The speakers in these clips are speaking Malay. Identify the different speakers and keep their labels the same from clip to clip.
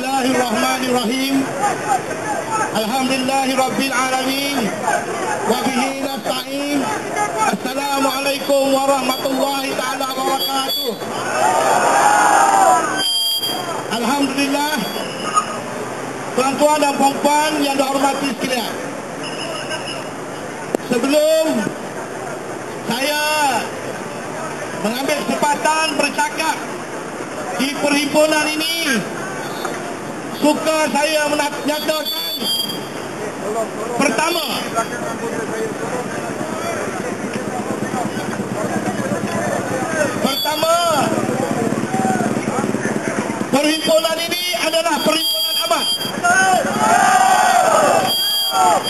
Speaker 1: Bismillahirrahmanirrahim. Alhamdulillahirabbil alamin. Wa bihi nasta'in. Assalamualaikum warahmatullahi taala wabarakatuh. Alhamdulillah. Tuan-tuan dan puan-puan yang dihormati sekalian. Sebelum saya mengambil kesempatan bercakap di perhimpunan ini suka saya menyatakan pertama. Pertama. Perhimpunan ini adalah perhimpunan amat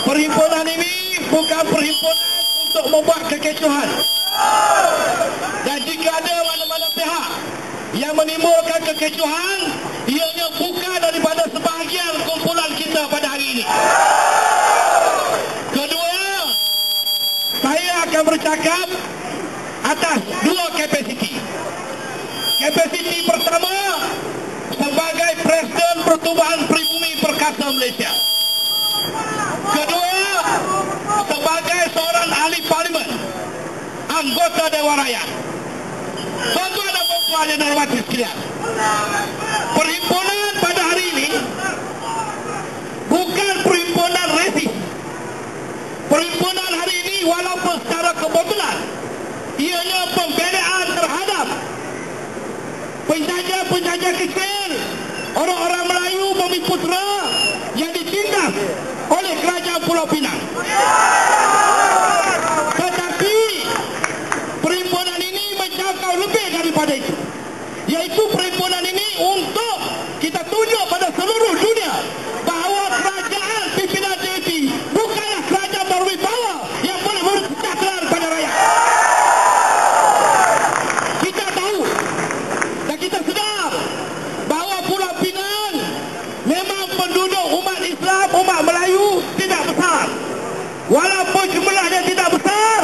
Speaker 1: perhimpunan ini bukan perhimpunan untuk membuat kekecohan. Dan jika ada mana-mana pihak yang menimbulkan kekecohan ianya bukan daripada sebahagian kumpulan kita pada hari ini. Kedua saya akan bercakap atas dua kapasiti. Kapasiti pertama sebagai Presiden Pertubuhan Pribumi Perkasa Malaysia. Kedua sebagai seorang ahli parlimen anggota Dewan Rakyat. Tuan-tuan dan puan yang dihormati sekalian perhimpunan pada hari ini bukan perhimpunan resis perhimpunan hari ini walaupun secara kebetulan ianya pembedaan terhadap penjajah-penjajah kecil orang-orang Melayu Bumi Putra yang ditindas oleh kerajaan Pulau Pinang. Tetapi perhimpunan ini menjangkau lebih daripada itu yaitu perhimpunan ini untuk kita tunjuk pada seluruh dunia bahawa kerajaan pimpinan JP bukanlah kerajaan berwibawa yang boleh memberi kesejahteraan pada rakyat kita tahu dan kita sedar bahawa Pulau Pinang memang penduduk umat Islam, umat Melayu tidak besar walaupun jumlahnya tidak besar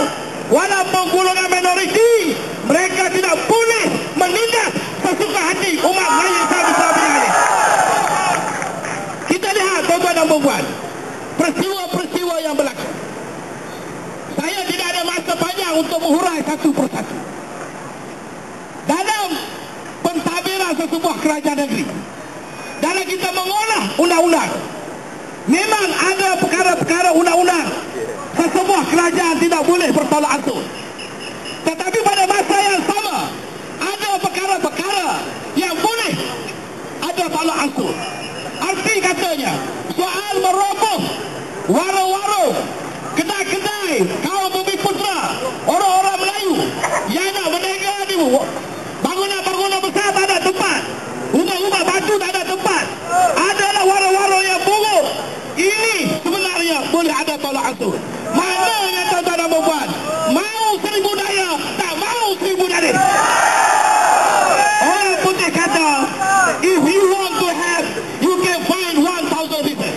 Speaker 1: walaupun golongan minoriti mereka tidak boleh menindas sesuka hati umat Melayu Islam Islam ini kita lihat tuan-tuan dan puan peristiwa-peristiwa yang berlaku saya tidak ada masa panjang untuk menghurai satu persatu dalam sesebuah kerajaan negeri. Dalam kita mengolah undang-undang. Memang ada perkara-perkara undang-undang. Sesebuah kerajaan tidak boleh bertolak ansur tetapi pada masa yang sama ada perkara-perkara yang boleh ada tolak ansur arti katanya soal meroboh warung-warung kedai-kedai kaum bumi putra orang-orang Melayu yang nak berniaga di bangunan-bangunan besar tak ada tempat rumah-rumah batu tak ada tempat adalah warung-warung yang buruk ini sebenarnya boleh ada tolak ansur mana yang tuan-tuan dan perempuan mau seribu daya tak mau seribu dari orang putih kata if you want to have you can find 1000 reason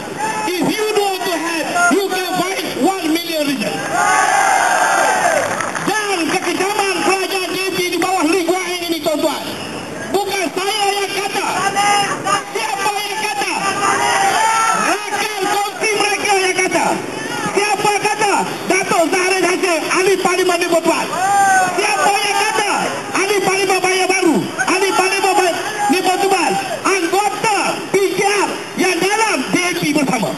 Speaker 1: if you don't want to have you can find 1 million reason dan kekejaman kerajaan JP di bawah Lee Kuan Yew ini tuan-tuan bukan saya yang kata siapa yang kata rakan kongsi mereka yang kata siapa kata Datuk Zahrin Hashim ahli parlimen di Botuan siapa yang kata ahli parlimen Bayar Baru ahli parlimen Bay- di Botuan anggota PKR yang dalam DAP bersama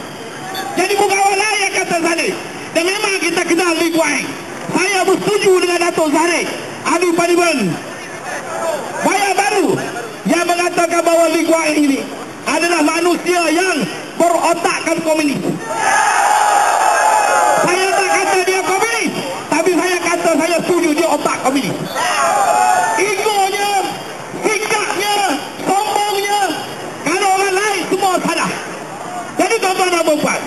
Speaker 1: jadi bukan orang lain yang kata Zahrin dan memang kita kenal Lee Kuan saya bersetuju dengan Datuk Zahrin ahli parlimen Bayar Baru. Yang mengatakan bahawa Lee Kuan ini adalah manusia yang berotakkan komunis. Saya tak kata dia komunis, tapi saya kata saya setuju dia otak komunis. Dan perempuan,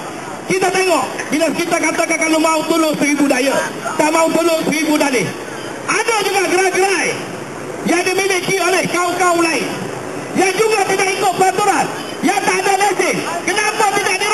Speaker 1: kita tengok bila kita katakan kalau mau tolong seribu daya, tak mau tolong seribu dalih. Ada juga gerai-gerai yang dimiliki oleh kaum-kaum lain yang juga tidak ikut peraturan yang tak ada lesen kenapa tidak diroboh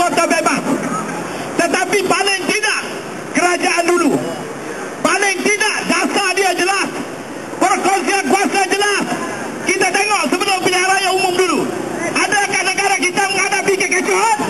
Speaker 1: anggota bebas. Tetapi paling tidak kerajaan dulu. Paling tidak dasar dia jelas. Perkongsian kuasa jelas. Kita tengok sebelum pilihan raya umum dulu. Adakah negara kita menghadapi kekecohan?